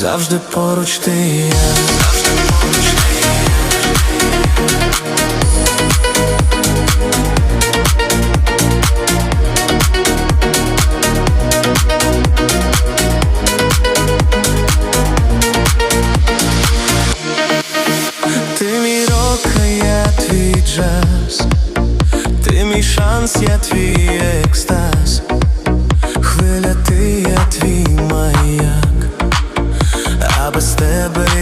Завжди поруч ти і я. час, ти мій шанс, я твій екстаз, хвиля ти, я твій маяк, а без тебе.